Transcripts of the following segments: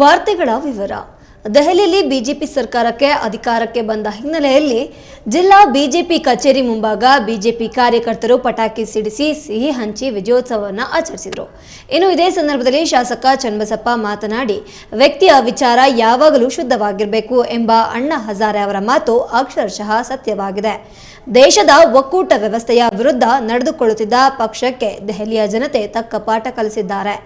ವಾರ್ತೆಗಳ ವಿವರ. ದೆಹಲಿಯಲ್ಲಿ ಬಿಜೆಪಿ ಸರ್ಕಾರಕ್ಕೆ ಅಧಿಕಾರಕ್ಕೆ ಬಂದ ಹಿನ್ನೆಲೆಯಲ್ಲಿ ಜಿಲ್ಲಾ ಬಿಜೆಪಿ ಕಚೇರಿ ಮುಂಭಾಗ ಬಿಜೆಪಿ ಕಾರ್ಯಕರ್ತರು ಪಟಾಕಿ ಸಿಡಿಸಿ ಸಿಹಿ ಹಂಚಿ ವಿಜಯೋತ್ಸವವನ್ನು ಆಚರಿಸಿದರು. ಇನ್ನು ಇದೇ ಸಂದರ್ಭದಲ್ಲಿ ಶಾಸಕ ಚನ್ನಬಸಪ್ಪ ಮಾತನಾಡಿ, ವ್ಯಕ್ತಿಯ ವಿಚಾರ ಯಾವಾಗಲೂ ಶುದ್ಧವಾಗಿರಬೇಕು ಎಂಬ ಅಣ್ಣಾ ಹಜಾರೆ ಅವರ ಮಾತು ಅಕ್ಷರಶಃ ಸತ್ಯವಾಗಿದೆ. ದೇಶದ ಒಕ್ಕೂಟ ವ್ಯವಸ್ಥೆಯ ವಿರುದ್ಧ ನಡೆದುಕೊಳ್ಳುತ್ತಿದ್ದ ಪಕ್ಷಕ್ಕೆ ದೆಹಲಿಯ ಜನತೆ ತಕ್ಕ ಪಾಠ ಕಲಿಸಿದ್ದಾರೆ.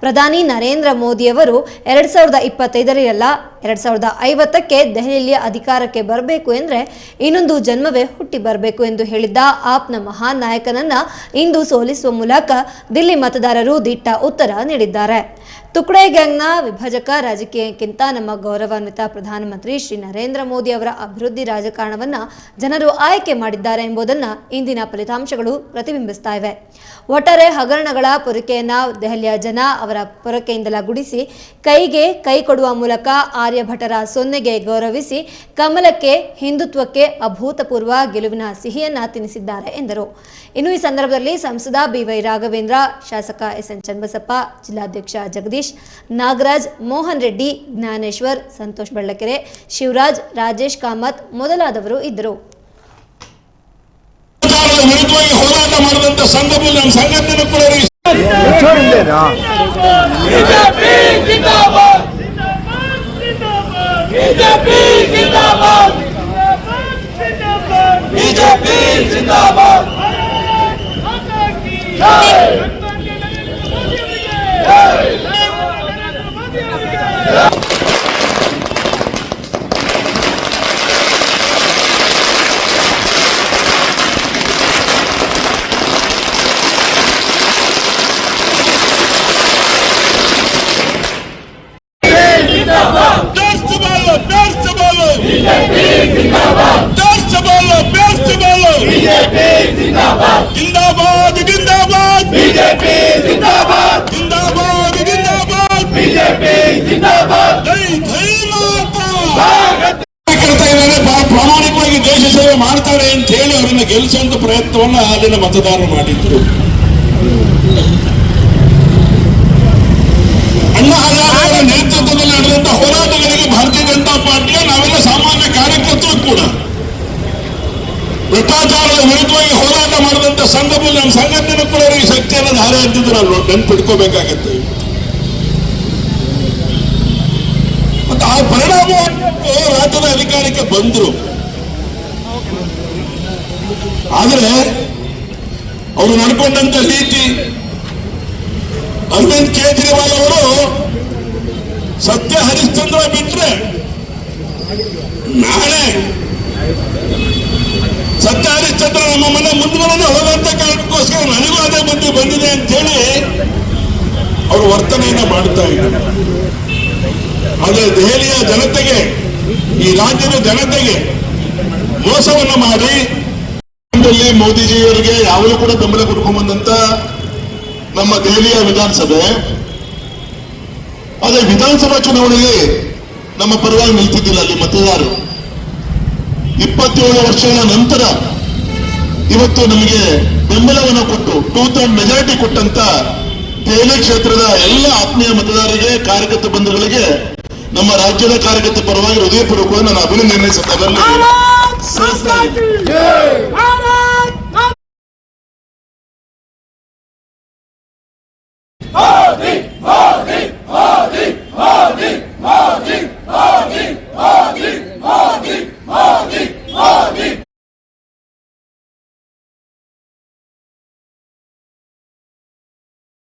ಪ್ರಧಾನಿ ನರೇಂದ್ರ ಮೋದಿಯವರು ಎರಡ್ ಸಾವಿರದ ಇಪ್ಪತ್ತೈದರಲ್ಲ, ಎರಡ್ ಸಾವಿರದ ಐವತ್ತಕ್ಕೆ ದೆಹಲಿಯಲ್ಲಿ ಅಧಿಕಾರಕ್ಕೆ ಬರಬೇಕು ಎಂದ್ರೆ ಇನ್ನೊಂದು ಜನ್ಮವೇ ಹುಟ್ಟಿ ಬರಬೇಕು ಎಂದು ಹೇಳಿದ್ದ ಆಪ್ನ ಮಹಾನ್ ನಾಯಕನನ್ನ ಇಂದು ಸೋಲಿಸುವ ಮೂಲಕ ದಿಲ್ಲಿ ಮತದಾರರು ದಿಟ್ಟ ಉತ್ತರ ನೀಡಿದ್ದಾರೆ. ತುಕಡೆ ಗ್ಯಾಂಗ್ನ ವಿಭಜಕ ರಾಜಕೀಯಕ್ಕಿಂತ ನಮ್ಮ ಗೌರವಾನ್ವಿತ ಪ್ರಧಾನಮಂತ್ರಿ ಶ್ರೀ ನರೇಂದ್ರ ಮೋದಿ ಅವರ ಅಭಿವೃದ್ಧಿ ರಾಜಕಾರಣವನ್ನ ಜನರು ಆಯ್ಕೆ ಮಾಡಿದ್ದಾರೆ ಎಂಬುದನ್ನು ಇಂದಿನ ಫಲಿತಾಂಶಗಳು ಪ್ರತಿಬಿಂಬಿಸ್ತಾ ಇವೆ. ಒಟ್ಟಾರೆ ಹಗರಣಗಳ ಪೊರಕೆಯನ್ನ ದೆಹಲಿಯ ಜನ ಅವರ ಪೊರಕೆಯಿಂದಲ ಗುಡಿಸಿ, ಕೈಗೆ ಕೈ ಕೊಡುವ ಮೂಲಕ ಆರ್ಯಭಟರ ಸೊನ್ನೆಗೆ ಗೌರವಿಸಿ, ಕಮಲಕ್ಕೆ ಹಿಂದುತ್ವಕ್ಕೆ ಅಭೂತಪೂರ್ವ ಗೆಲುವಿನ ಸಿಹಿಯನ್ನ ತಿನ್ನಿಸಿದ್ದಾರೆ ಎಂದರು. ಇನ್ನು ಈ ಸಂದರ್ಭದಲ್ಲಿ ಸಂಸದ ಬಿವೈ ರಾಘವೇಂದ್ರ, ಶಾಸಕ ಎಸ್ ಎನ್ ಚನ್ನಬಸಪ್ಪ, ಜಿಲ್ಲಾಧ್ಯಕ್ಷ ಜಗದೀಶ್ ನಾಗರಾಜ್ ಮೋಹನ್ ರೆಡ್ಡಿ ಜ್ಞಾನೇಶ್ವರ್ ಸಂತೋಷ್ ಬಳ್ಳಕೆರೆ ಶಿವರಾಜ್ ರಾಜೇಶ್ ಕಾಮತ್ ಮೊದಲಾದವರು ಇದ್ದರು. ಪ್ರಾಮಾಣಿಕವಾಗಿ ದೇಶ ಸೇವೆ ಮಾಡ್ತಾರೆ ಅಂತ ಹೇಳಿ ಅವರನ್ನ ಗೆಲ್ಲಿಸುವಂತ ಪ್ರಯತ್ನವನ್ನ ಅಲ್ಲಿನ ಮತದಾರರು ಮಾಡಿದ್ರು. ಅಣ್ಣಾ ಹಜಾರೆ ನೇತೃತ್ವದಲ್ಲಿ ನಡೆದಂತ ಹೋರಾಟಗಳಿಗೆ ಭಾರತೀಯ ಜನತಾ ಪಾರ್ಟಿಯ ನಾವೆಲ್ಲ ಸಾಮಾನ್ಯ ಕಾರ್ಯಕರ್ತರು ಕೂಡ. ಭ್ರಷ್ಟಾಚಾರದ ವಿರುದ್ಧವಾಗಿ ಹೋರಾಟ ಮಾಡಿದಂತ ಸಂದರ್ಭದಲ್ಲಿ ನಮ್ಮ ಸಂಘಟನೆ ಕೂಡ ಅವರಿಗೆ ಶಕ್ತಿಯನ್ನು ಧಾರೆ ಎದ್ದಿದ್ದು ನಾವು ಆ ಪರಿಣಾಮ ರಾಜ್ಯದ ಅಧಿಕಾರಕ್ಕೆ ಬಂದ್ರು. ಆದರೆ ಅವರು ನಡ್ಕೊಂಡಂತ ರೀತಿ ಅರವಿಂದ್ ಕೇಜ್ರಿವಾಲ್ ಅವರು ಸತ್ಯ ಹರಿಶ್ಚಂದ್ರ ಬಿಟ್ರೆ ನಾಳೆ ಸತ್ಯ ಹರಿಶ್ಚಂದ್ರ ನಮ್ಮ ಮನೆ ಮುಂದುವರೆದು ಹೋದಂತ ಕಾರಣಕ್ಕೋಸ್ಕರ ನನಗೂ ಅದೇ ಬುದ್ಧಿ ಬಂದಿದೆ ಅಂತ ಹೇಳಿ ಅವರು ವರ್ತನೆಯನ್ನ ಮಾಡ್ತಾ ಇದ್ದಾರೆ. ಆದರೆ ದೆಹಲಿಯ ಜನತೆಗೆ, ಈ ರಾಜ್ಯದ ಜನತೆಗೆ ಮೋಸವನ್ನು ಮಾಡಿ. ಮೋದಿಜಿಯವರಿಗೆ ಯಾವಾಗಲೂ ಕೂಡ ಬೆಂಬಲ ಕೊಡ್ಕೊಂಡ್ಬಂದಂತ ನಮ್ಮ ದೆಹಲಿಯ ವಿಧಾನಸಭೆ. ಅದೇ ವಿಧಾನಸಭಾ ಚುನಾವಣೆಗೆ ನಮ್ಮ ಪರವಾಗಿ ನಿಲ್ತಿದ್ದಿಲ್ಲ ಅಲ್ಲಿ ಮತದಾರರು. ಇಪ್ಪತ್ತೇಳು ವರ್ಷಗಳ ನಂತರ ಇವತ್ತು ನಮಗೆ ಬೆಂಬಲವನ್ನು ಕೊಟ್ಟು ಟೂ ಥರ್ಡ್ ಮೆಜಾರಿಟಿ ಕೊಟ್ಟಂತ ದೆಹಲಿ ಕ್ಷೇತ್ರದ ಎಲ್ಲ ಆತ್ಮೀಯ ಮತದಾರರಿಗೆ, ಕಾರ್ಯಕರ್ತ ಬಂಧುಗಳಿಗೆ ನಮ್ಮ ರಾಜ್ಯದ ಕಾರ್ಯಕರ್ತ ಪರವಾಗಿ ಹೃದಯಪೂರ್ವಕವಾಗಿ ನಾನು ಅಭಿನಂದನೆ ಸಂದರ್ಭದಲ್ಲಿ ಸಲ್ಲಿಸ್ತಾ ಇದ್ದೀನಿ.